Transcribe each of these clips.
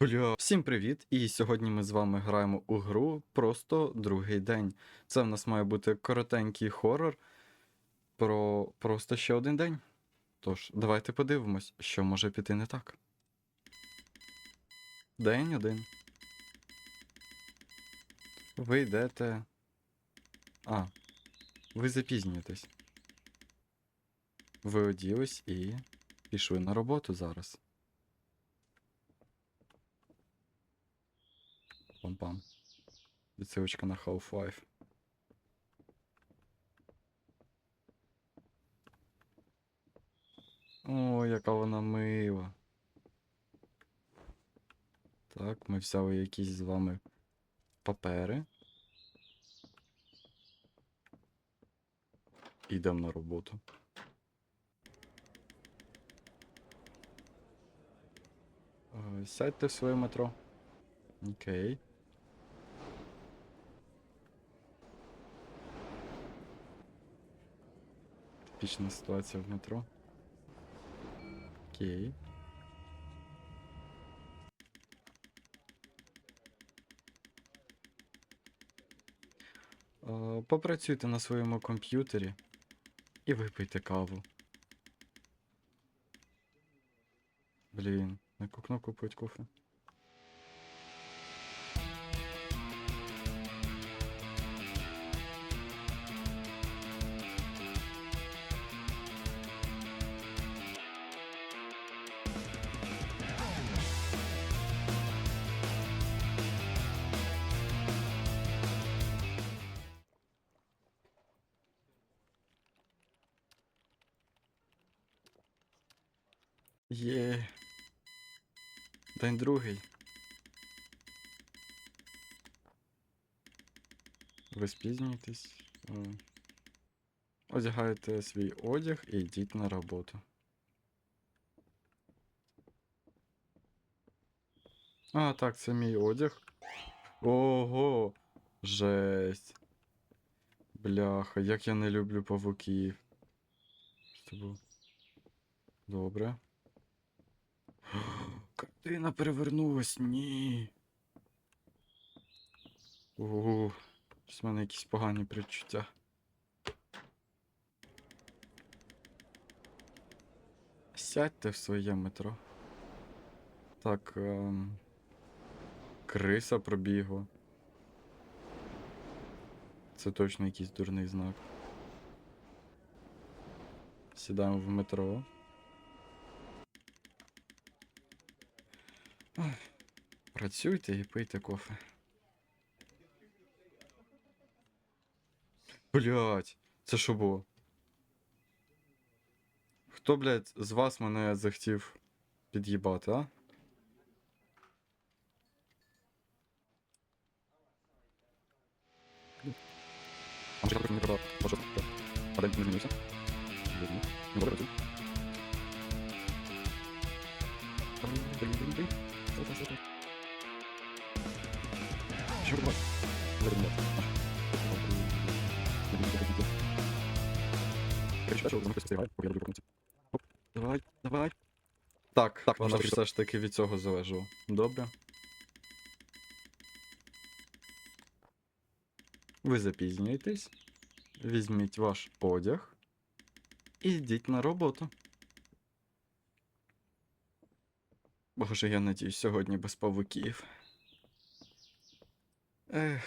Бля, всім привіт! І сьогодні ми з вами граємо у гру просто другий день. Це в нас має бути коротенький хорор про просто ще один день. Тож, давайте подивимось, що може піти не так. День один. Ви йдете. А, ви запізнюєтесь. Ви оділись і пішли на роботу зараз. Пам-пам. Відсилочка на Half-Life. О, яка вона мила. Так, ми взяли якісь з вами папери. Ідемо на роботу. Е, Сядьте в своє метро. Окей. Типічна ситуація в метро. Окей. Е, Попрацюйте на своєму комп'ютері і випийте каву. Блін, на яку кнопку пить кофе? Є. День другий. Ви спізнюєтесь. Е, Одягаєте свій одяг і йдіть на роботу. А, так, це мій одяг. Ого! Жесть. Бляха, як я не люблю павуків. Що було? Добре. Картина перевернулась, ні. Ого, щось в мене якісь погані предчуття. Сядьте в своє метро. Так. Ем... Криса пробігла. Це точно якийсь дурний знак. Сідаємо в метро. Працюйте і пийте кофе. Блять, це що було? Хто, блядь, з вас мене захотів під'їбати, а? Не Оп, давай, давай. Так, так, воно ж все ж таки від цього залежало. Добре. Ви запізнюєтесь. Візьміть ваш одяг і йдіть на роботу. Боже, я надіюсь, сьогодні без павуків. Ех.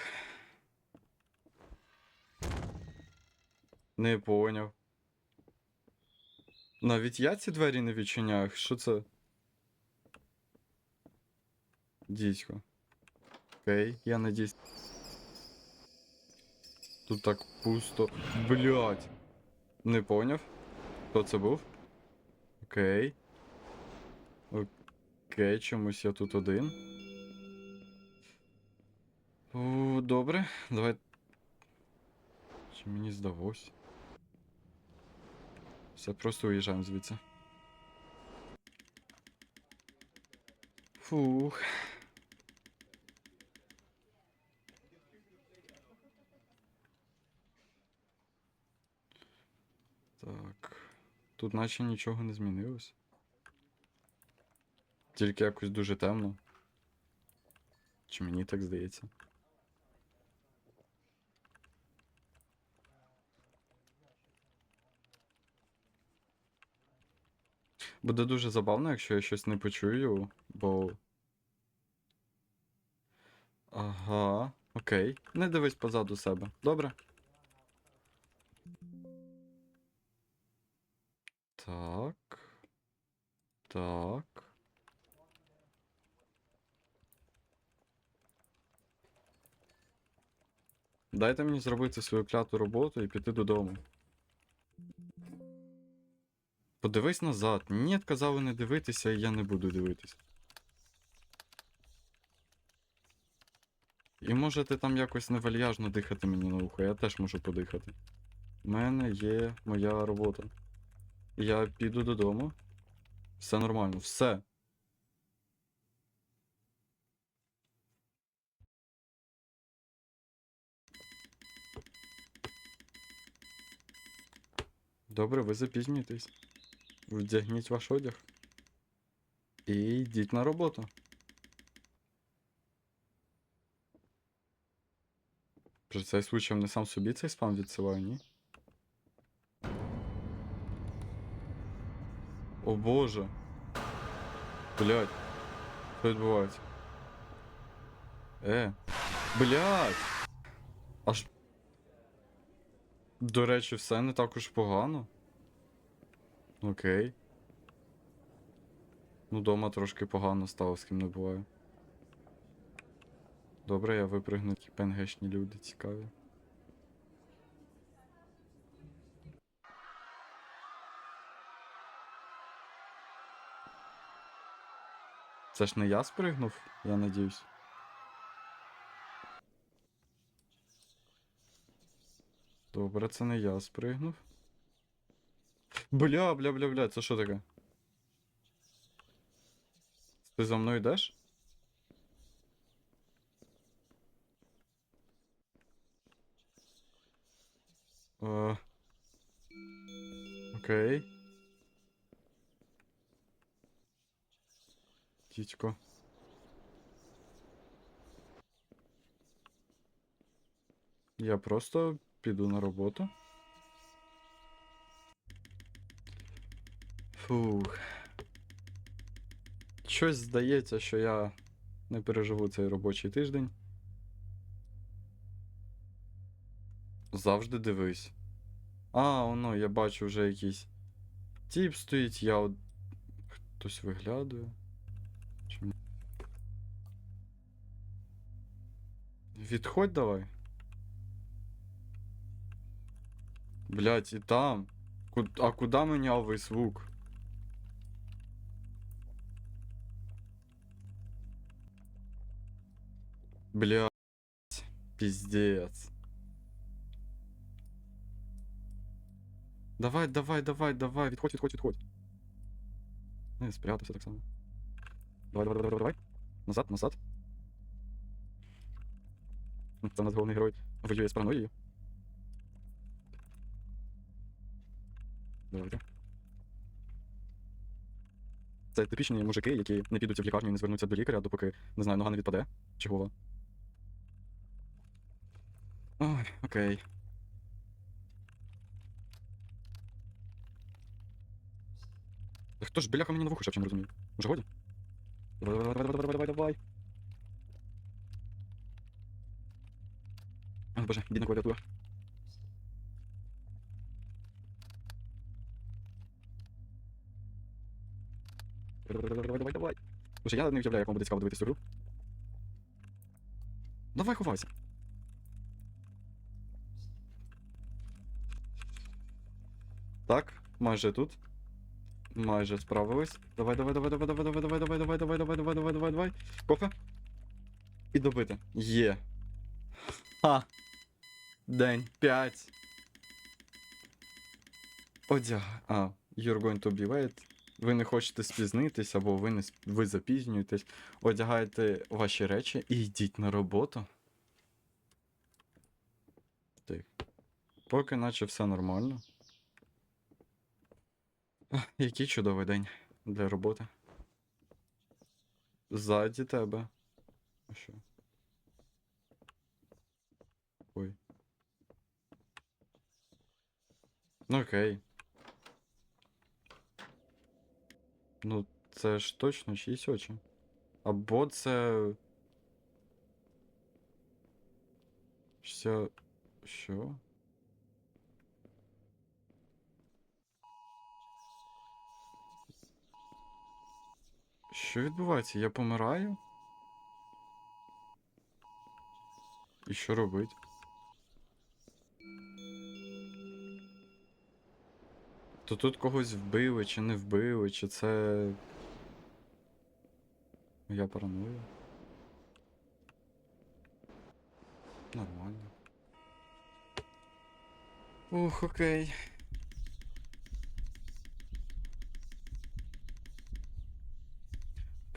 Не поняв. Навіть я ці двері не відчиняю. Що це? Дідько. Окей, я надіюсь. Тут так пусто. Блять. Не поняв. Хто це був? Окей. Окей, чомусь я тут один. О, добре, давай. Чи мені здалось? Все, просто уїжджаємо звідси. Фух. Так. Тут наче нічого не змінилось. Тільки якось дуже темно. Чи мені так здається? Буде дуже забавно, якщо я щось не почую, бо. Ага, окей. Не дивись позаду себе. Добре. Так. Так. Дайте мені зробити свою кляту роботу і піти додому. Подивись назад. Ні, казали не дивитися, і я не буду дивитися. І можете там якось невальяжно дихати мені на ухо, я теж можу подихати. У мене є моя робота. Я піду додому. Все нормально, все. Добре, ви запізнюєтесь. Вдягніть ваш одяг. І йдіть на роботу. При цей случай не сам собі цей спам відсилаю, ні? О боже. Блять. Що відбувається? Е. Блять! Аж. До речі, все не так уж погано. Окей. Ну, дома трошки погано стало, з ким не буває. Добре, я випригну ті пенгешні люди цікаві. Це ж не я спригнув, я надіюсь. Добре, це не я спригнув. Бля, бля, бля, бля, це що таке? Ти за мною йдеш? Е, Окей. Тітько. Я просто піду на роботу. Фух. Щось здається, що я не переживу цей робочий тиждень. Завжди дивись. А, воно, я бачу вже якийсь тіп стоїть, я от... Хтось виглядує. Чому? Відходь давай. Блять, і там. А куди міняв весь звук? Блять. Пиздец. Давай, давай, давай, давай. Відходь, відходь, відходь. Не, спрятався так само. Давай, давай, давай, давай, давай. Назад, назад. Це у нас головний герой воює з параноєю. Давайте. Це типічні мужики, які не підуть в лікарню і не звернуться до лікаря, допоки, не знаю, нога не відпаде. Голова. Ой, окей. Та Хто ж бляха мені на вухо шепче, не розумію. Уже годі? Давай, давай, давай, давай, давай, давай. Ой, боже, бідна клавіатура. Давай, давай, давай, давай, давай. Боже, я не уявляю, як вам буде цікаво дивитися гру. Давай, ховайся. Майже тут. Майже справились. Давай, давай, давай, давай, давай, давай, давай, давай, давай, давай, давай, давай, давай, давай, давай. Кофе. І добити. Є. Ха. День 5. Одяг. А, you're going to be late. Ви не хочете спізнитись, або ви не ви запізнюєтесь. Одягайте ваші речі і йдіть на роботу. Так. Поки наче все нормально. Який чудовий день для роботи. Ззаді тебе. А що? Ой. Ну окей. Ну, це ж точно чиїсь очі. Або це. Все. Що? Що відбувається? Я помираю? І що робить? То тут когось вбили, чи не вбили, чи це. Я параную. Нормально. Ух, окей.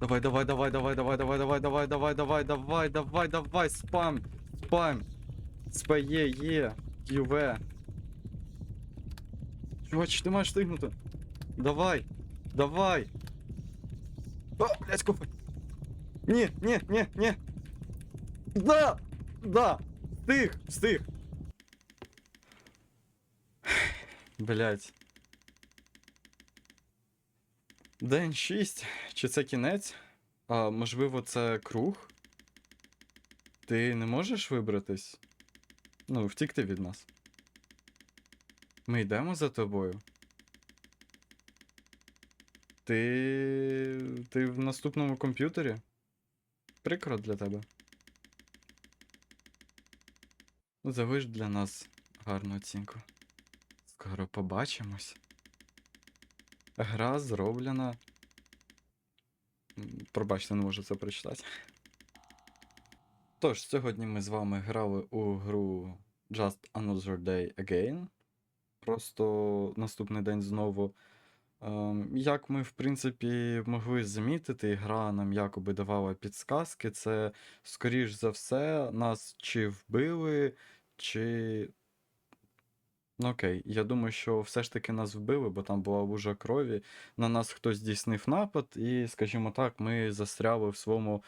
Давай, давай, давай, давай, давай, давай, давай, давай, давай, давай, давай, давай, давай, спам, спам. Спає, є, QV. Чувач, ти маєш встигнути. Давай, давай. А, блядь, кофе. Ні, ні, ні, ні. Да, да, встиг, встиг. Блять. День 6. Чи це кінець? А можливо, це круг? Ти не можеш вибратись? Ну, втікти від нас. Ми йдемо за тобою. Ти. Ти в наступному комп'ютері? Прикро для тебе. Залиш для нас гарну оцінку. Скоро побачимось. Гра зроблена. Пробачте, не можу це прочитати. Тож, сьогодні ми з вами грали у гру Just Another Day Again. Просто наступний день знову. Ем, Як ми, в принципі, могли замітити, гра нам якоби давала підсказки. Це, скоріш за все, нас чи вбили, чи. Ну окей, я думаю, що все ж таки нас вбили, бо там була лужа крові. На нас хтось здійснив напад, і, скажімо так, ми застряли в своєму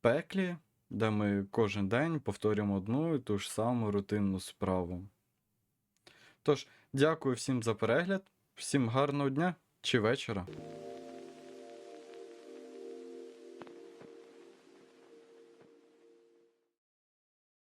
пеклі, де ми кожен день повторюємо одну і ту ж саму рутинну справу. Тож, дякую всім за перегляд, всім гарного дня чи вечора.